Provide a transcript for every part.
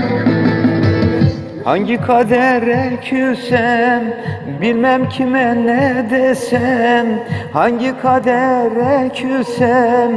Thank you. Hangi kadere küsem Bilmem kime ne desem. Hangi kadere küsem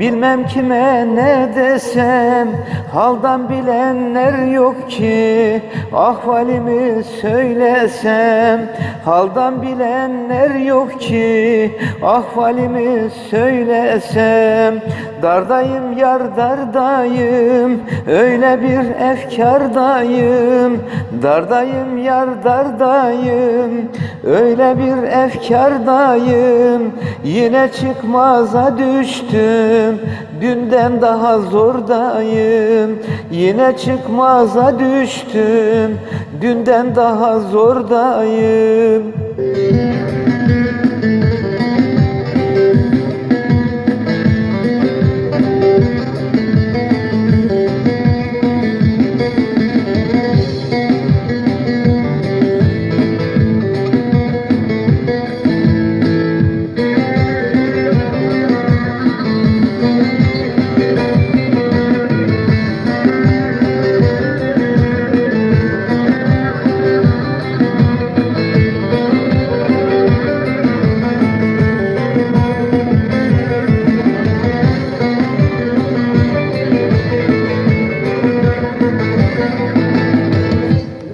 Bilmem kime ne desem. Haldan bilenler yok ki Ahvalimi söylesem. Haldan bilenler yok ki Ahvalimi söylesem. Dardayım yar dardayım Öyle bir efkardayım Dardayım yar dardayım Öyle bir efkardayım. Yine çıkmaza düştüm Dünden daha zordayım. Yine çıkmaza düştüm Dünden daha zordayım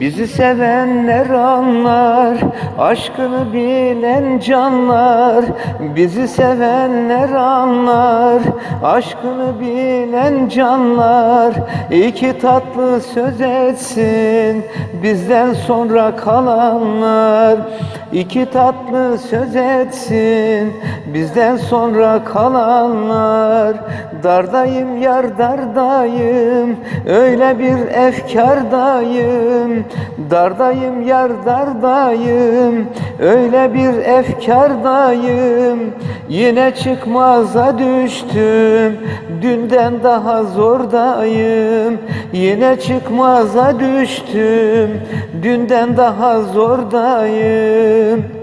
Bizi sevenler anlar, aşkını bilen canlar. Bizi sevenler anlar, aşkını bilen canlar. İki tatlı söz etsin, bizden sonra kalanlar. İki tatlı söz etsin, bizden sonra kalanlar. Dardayım yar dardayım, öyle bir efkardayım. Dardayım yar dardayım, öyle bir efkardayım. Yine çıkmaza düştüm, dünden daha zordayım. Yine çıkmaza düştüm, dünden daha zordayım.